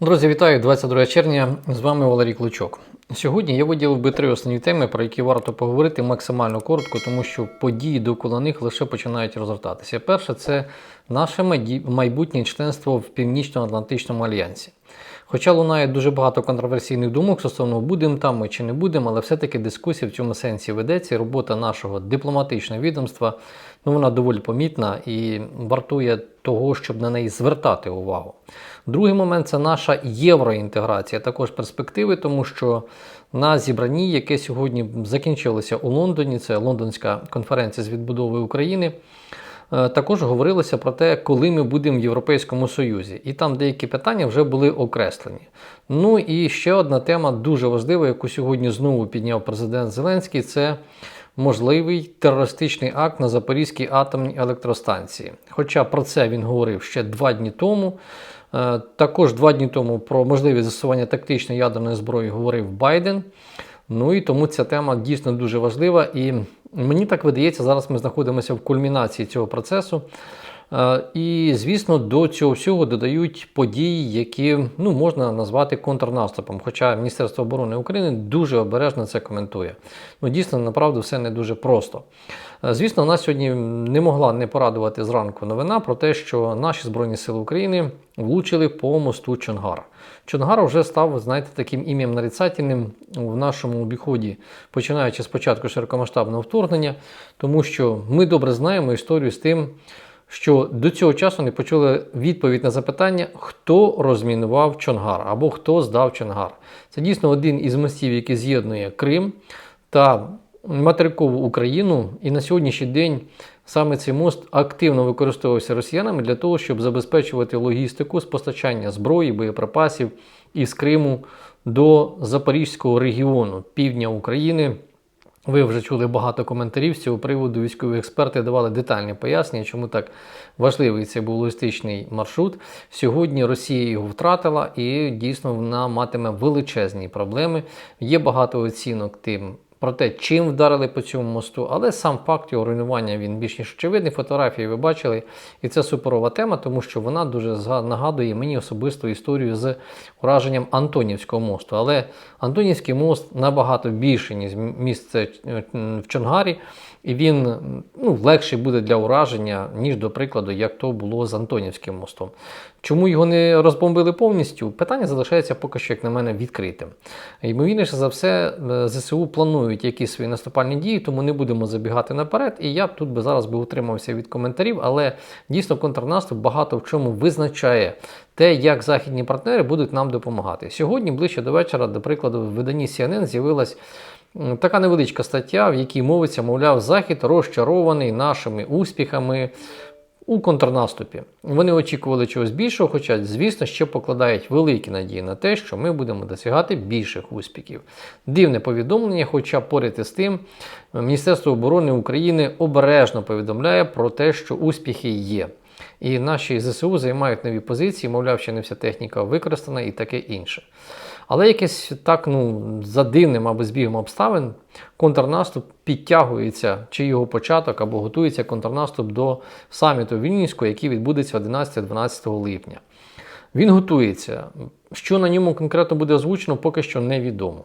Друзі, вітаю 22 червня. З вами Валерій Клочок. Сьогодні я виділив би три основні теми, про які варто поговорити максимально коротко, тому що події довкола них лише починають розгортатися. Перше, це наше майбутнє членство в Північно-Атлантичному альянсі. Хоча лунає дуже багато контроверсійних думок стосовно будемо там ми чи не будемо, але все-таки дискусія в цьому сенсі ведеться. Робота нашого дипломатичного відомства ну, вона доволі помітна і вартує того, щоб на неї звертати увагу. Другий момент це наша євроінтеграція, також перспективи, тому що на зібранні, яке сьогодні закінчилося у Лондоні, це Лондонська конференція з відбудови України. Е, Також говорилося про те, коли ми будемо в Європейському Союзі, і там деякі питання вже були окреслені. Ну і ще одна тема дуже важлива, яку сьогодні знову підняв президент Зеленський, це можливий терористичний акт на Запорізькій атомній електростанції. Хоча про це він говорив ще два дні тому. Е, Також два дні тому про можливість застосування тактичної ядерної зброї говорив Байден. Ну і тому ця тема дійсно дуже важлива. І мені так видається, зараз ми знаходимося в кульмінації цього процесу. Е, І, звісно, до цього всього додають події, які ну, можна назвати контрнаступом. Хоча Міністерство оборони України дуже обережно це коментує. Ну, дійсно, направду, все не дуже просто. Е, Звісно, нас сьогодні не могла не порадувати зранку новина про те, що наші Збройні Сили України влучили по мосту Чонгара. Чонгар вже став, знаєте, таким ім'ям нарицательним в нашому обіході, починаючи з початку широкомасштабного вторгнення, тому що ми добре знаємо історію з тим, що до цього часу не почули відповідь на запитання, хто розмінував Чонгар або хто здав Чонгар. Це дійсно один із мостів, який з'єднує Крим та материкову Україну. І на сьогоднішній день саме цей мост активно використовувався росіянами для того, щоб забезпечувати логістику з постачання зброї, боєприпасів із Криму до Запорізького регіону півдня України. Ви вже чули багато коментарів з цього приводу. Військові експерти давали детальні пояснення, чому так важливий цей був логістичний маршрут. Сьогодні Росія його втратила і дійсно вона матиме величезні проблеми. Є багато оцінок тим. Про те, чим вдарили по цьому мосту, але сам факт його руйнування він більш ніж очевидний. Фотографії ви бачили, і це суперова тема, тому що вона дуже нагадує мені особисту історію з ураженням Антонівського мосту. Але Антонівський мост набагато більший, ніж місце е, в Чонгарі, і він ну, легший буде для ураження, ніж, до прикладу, як то було з Антонівським мостом. Чому його не розбомбили повністю? Питання залишається поки що, як на мене, відкритим. Ймовірніше за все, е, ЗСУ планують якісь свої наступальні дії, тому не будемо забігати наперед. І я тут би зараз би утримався від коментарів, але дійсно контрнаступ багато в чому визначає те, як західні партнери будуть нам допомагати. Сьогодні, ближче до вечора, до прикладу, в виданні CNN з'явилась така невеличка стаття, в якій мовиться, мовляв, Захід розчарований нашими успіхами у контрнаступі. Вони очікували чогось більшого, хоча, звісно, ще покладають великі надії на те, що ми будемо досягати більших успіхів. Дивне повідомлення, хоча поряд із тим, Міністерство оборони України обережно повідомляє про те, що успіхи є. І наші ЗСУ займають нові позиції, мовляв, ще не вся техніка використана і таке інше. Але якесь так, ну, за дивним або збігом обставин, контрнаступ підтягується, чи його початок, або готується контрнаступ до саміту Вільнюського, який відбудеться 11-12 липня. Він готується. Що на ньому конкретно буде озвучено, поки що невідомо.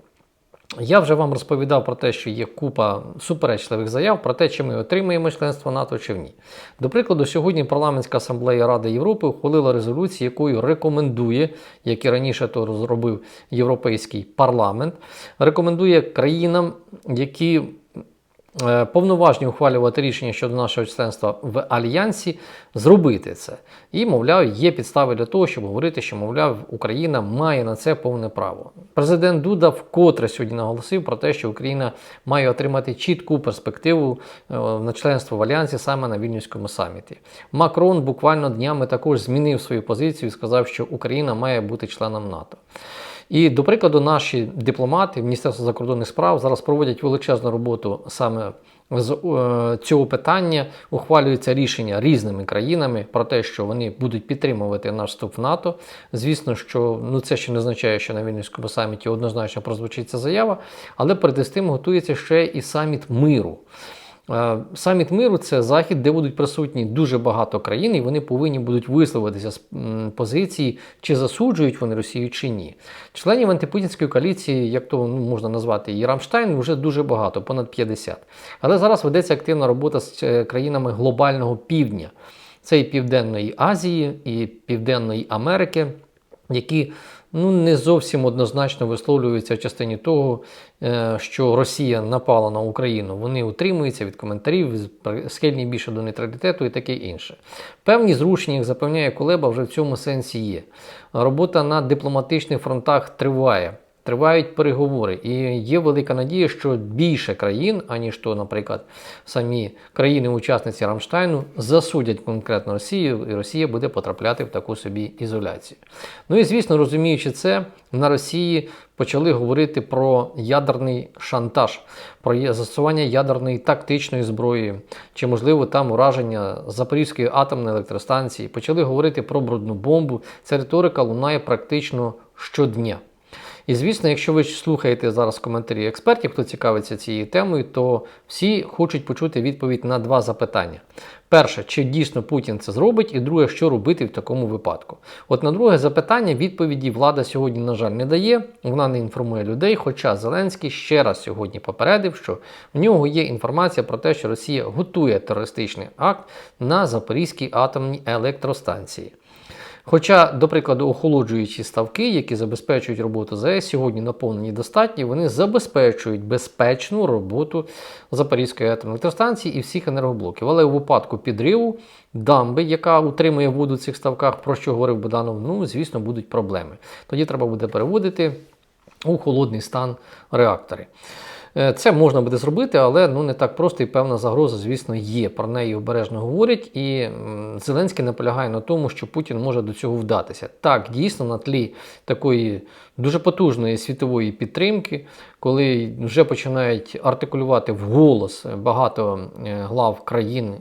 Я вже вам розповідав про те, що є купа суперечливих заяв про те, чи ми отримаємо членство НАТО чи ні. До прикладу, сьогодні парламентська асамблея Ради Європи ухвалила резолюцію, якою рекомендує, як і раніше то розробив Європейський парламент, рекомендує країнам, які повноважні ухвалювати рішення щодо нашого членства в альянсі, зробити це. І, мовляв, є підстави для того, щоб говорити, що, мовляв, Україна має на це повне право. Президент Дуда вкотре сьогодні наголосив про те, що Україна має отримати чітку перспективу е, на членство в альянсі саме на Вільнюському саміті. Макрон буквально днями також змінив свою позицію і сказав, що Україна має бути членом НАТО. І, до прикладу, наші дипломати Міністерства закордонних справ зараз проводять величезну роботу саме з е, цього питання. Ухвалюються рішення різними країнами про те, що вони будуть підтримувати наш вступ в НАТО. Звісно, що ну це ще не означає, що на Вільнюському саміті однозначно прозвучить ця заява, але перед тим готується ще і саміт миру. Е, Саміт миру це захід, де будуть присутні дуже багато країн, і вони повинні будуть висловитися з позиції, чи засуджують вони Росію чи ні. Членів антипутінської коаліції, як то ну, можна назвати її Рамштайн, вже дуже багато, понад 50. Але зараз ведеться активна робота з е, країнами глобального півдня. Це і Південної Азії, і Південної Америки, які ну, не зовсім однозначно висловлюються в частині того, е, що Росія напала на Україну. Вони утримуються від коментарів, схильні більше до нейтралітету і таке інше. Певні зрушення, як запевняє Кулеба, вже в цьому сенсі є. Робота на дипломатичних фронтах триває. Тривають переговори, і є велика надія, що більше країн, аніж то, наприклад, самі країни-учасниці Рамштайну, засудять конкретно Росію, і Росія буде потрапляти в таку собі ізоляцію. Ну і звісно, розуміючи це, на Росії почали говорити про ядерний шантаж, про застосування ядерної тактичної зброї, чи можливо там ураження Запорізької атомної електростанції. Почали говорити про брудну бомбу. Ця риторика лунає практично щодня. І звісно, якщо ви слухаєте зараз коментарі експертів, хто цікавиться цією темою, то всі хочуть почути відповідь на два запитання. Перше, чи дійсно Путін це зробить, і друге, що робити в такому випадку. От на друге запитання відповіді влада сьогодні, на жаль, не дає. Вона не інформує людей. Хоча Зеленський ще раз сьогодні попередив, що в нього є інформація про те, що Росія готує терористичний акт на Запорізькій атомній електростанції. Хоча, до прикладу, охолоджуючі ставки, які забезпечують роботу ЗАЕС, сьогодні наповнені достатньо, вони забезпечують безпечну роботу Запорізької атомної електростанції і всіх енергоблоків. Але у випадку підриву дамби, яка утримує воду в цих ставках, про що говорив Буданов, ну, звісно, будуть проблеми. Тоді треба буде переводити у холодний стан реактори. Е, Це можна буде зробити, але ну не так просто і певна загроза, звісно, є. Про неї обережно говорять, і Зеленський наполягає на тому, що Путін може до цього вдатися. Так, дійсно, на тлі такої дуже потужної світової підтримки, коли вже починають артикулювати вголос багато е, глав країн,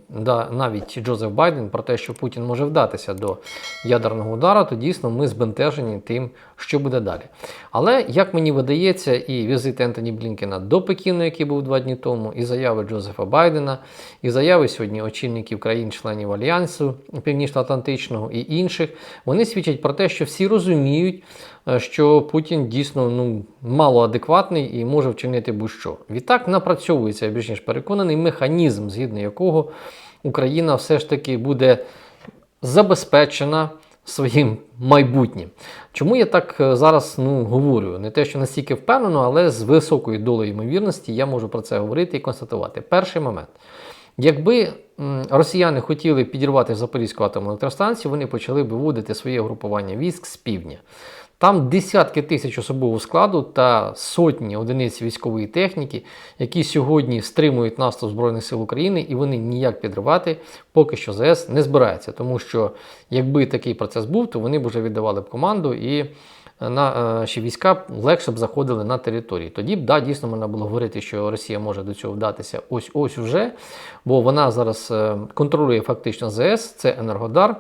навіть Джозеф Байден, про те, що Путін може вдатися до ядерного удара, то дійсно ми збентежені тим, що буде далі. Але як мені видається, і візит Ентоні Блінкена до Пекіну, який був два дні тому, і заяви Джозефа Байдена, і заяви сьогодні очільників країн-членів Альянсу Північно-Атлантичного і інших, вони свідчать про те, що всі розуміють, е, що Путін дійсно ну, малоадекватний і може вчинити будь-що. Відтак напрацьовується, я більш ніж переконаний, механізм, згідно якого Україна все ж таки буде забезпечена своїм майбутнім. Чому я так е, зараз ну, говорю? Не те, що настільки впевнено, але з високою долею ймовірності я можу про це говорити і констатувати. Перший момент. Якби росіяни хотіли підірвати Запорізьку атомну електростанцію, вони почали б виводити своє групування військ з півдня. Там десятки тисяч особового складу та сотні одиниць військової техніки, які сьогодні стримують наступ Збройних сил України, і вони ніяк підривати поки що ЗС не збирається. Тому що якби такий процес був, то вони б вже віддавали б команду і наші війська легше б заходили на території. Тоді б да, дійсно можна було говорити, що Росія може до цього вдатися ось ось вже, бо вона зараз е, контролює фактично ЗС, це Енергодар.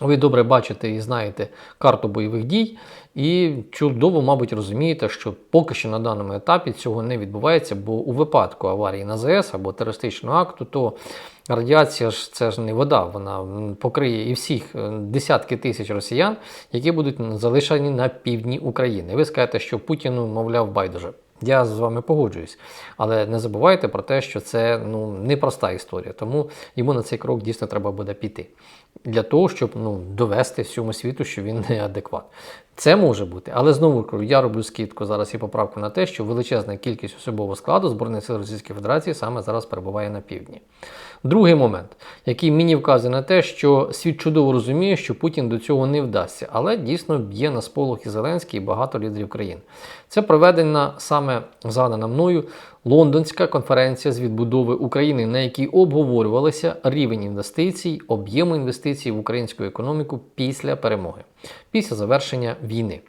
Ви добре бачите і знаєте карту бойових дій, і чудово, мабуть, розумієте, що поки що на даному етапі цього не відбувається, бо у випадку аварії на ЗС або терористичного акту, то радіація ж це ж не вода, вона покриє і всіх е, десятки тисяч росіян, які будуть залишені на півдні України. Ви скажете, що Путіну, мовляв, байдуже. Я з вами погоджуюсь, але не забувайте про те, що це ну непроста історія, тому йому на цей крок дійсно треба буде піти для того, щоб ну довести всьому світу, що він не адекват. Це може бути, але знову я роблю скидку зараз і поправку на те, що величезна кількість особового складу Збройних сил Російської Федерації саме зараз перебуває на півдні. Другий момент, який мені вказує на те, що світ чудово розуміє, що Путін до цього не вдасться, але дійсно б'є на сполох і Зеленський і багато лідерів країн. Це проведена саме згадана мною Лондонська конференція з відбудови України, на якій обговорювалися рівень інвестицій, об'єму інвестицій в українську економіку після перемоги, після завершення війни.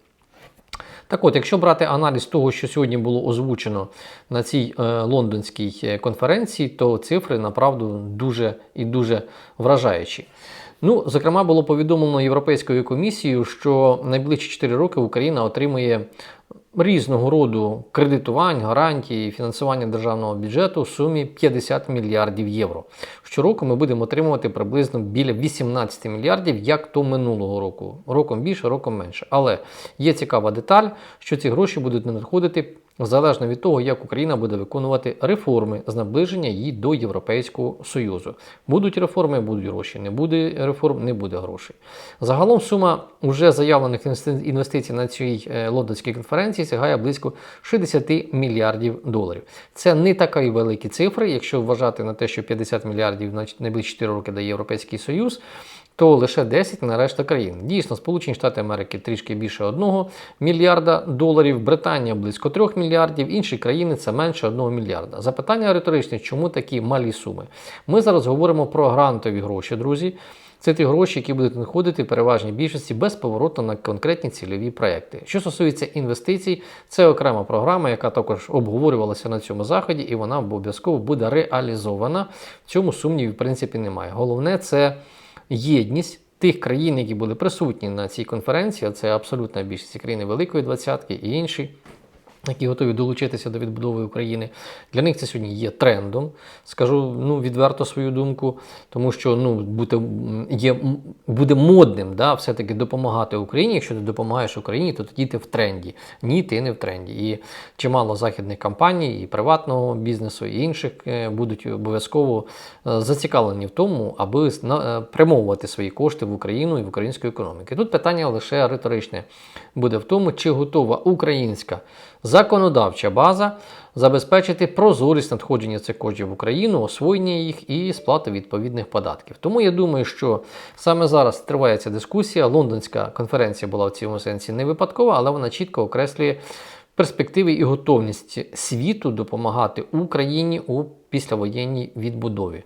Так от, якщо брати аналіз того, що сьогодні було озвучено на цій е, лондонській е, конференції, то цифри направду дуже і дуже вражаючі. Ну, зокрема, було повідомлено Європейською комісією, що найближчі 4 роки Україна отримує різного роду кредитувань, гарантій, фінансування державного бюджету в сумі 50 мільярдів євро. Щороку ми будемо отримувати приблизно біля 18 мільярдів, як то минулого року. Роком більше, роком менше. Але є цікава деталь, що ці гроші будуть надходити залежно від того, як Україна буде виконувати реформи з наближення її до Європейського Союзу. Будуть реформи, будуть гроші. Не буде реформ, не буде грошей. Загалом сума уже заявлених інвестицій на цій е, лондонській конференції сягає близько 60 мільярдів доларів. Це не такі великі цифри, якщо вважати на те, що 50 мільярдів на найближчі 4 роки дає Європейський Союз то лише 10 на решта країн. Дійсно, Сполучені Штати Америки трішки більше 1 мільярда доларів, Британія близько 3 мільярдів, інші країни це менше 1 мільярда. Запитання риторичне, чому такі малі суми? Ми зараз говоримо про грантові гроші, друзі. Це ті гроші, які будуть надходити в переважній більшості без повороту на конкретні цільові проекти. Що стосується інвестицій, це окрема програма, яка також обговорювалася на цьому заході, і вона обов'язково буде реалізована. В цьому сумнівів, в принципі, немає. Головне це єдність тих країн, які були присутні на цій конференції, це абсолютна більшість країни Великої Двадцятки і інші. Які готові долучитися до відбудови України. Для них це сьогодні є трендом. Скажу ну, відверто свою думку, тому що ну, м, є, буде модним да, все-таки допомагати Україні. Якщо ти допомагаєш Україні, то тоді ти в тренді. Ні, ти не в тренді. І чимало західних компаній, і приватного бізнесу, і інших е, будуть обов'язково е, зацікавлені в тому, аби е, свої кошти в Україну і в українську економіку. Тут питання лише риторичне буде в тому, чи готова українська законодавча база забезпечити прозорість надходження цих коштів в Україну, освоєння їх і сплати відповідних податків. Тому я думаю, що саме зараз триває ця дискусія. Лондонська конференція була в цьому сенсі не випадкова, але вона чітко окреслює перспективи і готовність світу допомагати Україні у післявоєнній відбудові.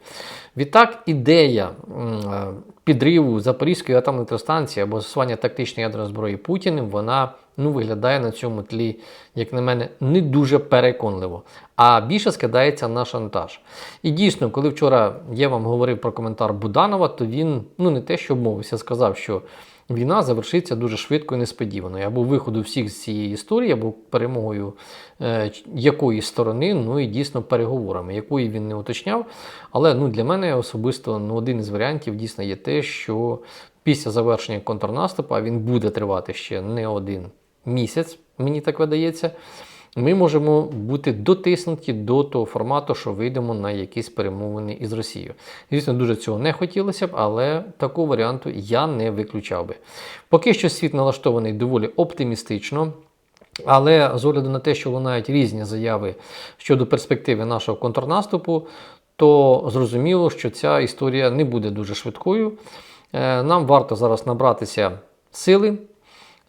Відтак, ідея е, підриву Запорізької атомної електростанції або застосування тактичної ядерної зброї Путіним, вона ну, виглядає на цьому тлі, як на мене, не дуже переконливо. А більше скидається на шантаж. І дійсно, коли вчора я вам говорив про коментар Буданова, то він ну не те, що обмовився, сказав, що війна завершиться дуже швидко і несподівано. Або виходу всіх з цієї історії, або перемогою е, якоїсь сторони, ну і дійсно переговорами, якої він не уточняв. Але ну, для мене особисто ну, один із варіантів дійсно є те, що після завершення контрнаступу, він буде тривати ще не один місяць, мені так видається. Ми можемо бути дотиснуті до того формату, що вийдемо на якісь перемовини із Росією. Звісно, дуже цього не хотілося б, але такого варіанту я не виключав би. Поки що світ налаштований доволі оптимістично. Але з огляду на те, що лунають різні заяви щодо перспективи нашого контрнаступу, то зрозуміло, що ця історія не буде дуже швидкою. Е, Нам варто зараз набратися сили,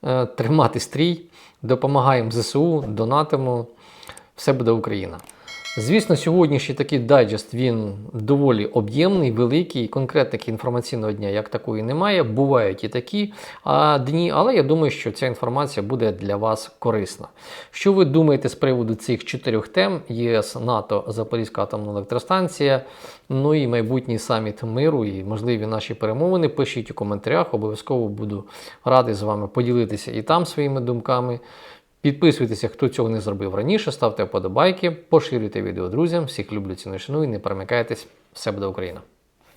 е, тримати стрій, допомагаємо ЗСУ, донатимо. Все буде Україна. Звісно, сьогоднішній такий дайджест він доволі об'ємний, великий. Конкретики інформаційного дня як такої немає. Бувають і такі а, дні, але я думаю, що ця інформація буде для вас корисна. Що ви думаєте з приводу цих чотирьох тем: ЄС, НАТО, Запорізька атомна електростанція, ну і майбутній саміт миру і можливі наші перемовини? Пишіть у коментарях. Обов'язково буду радий з вами поділитися і там своїми думками. Підписуйтеся, хто цього не зробив раніше, ставте вподобайки, поширюйте відео друзям. Всіх люблю шаную і не перемикайтесь. Все буде Україна!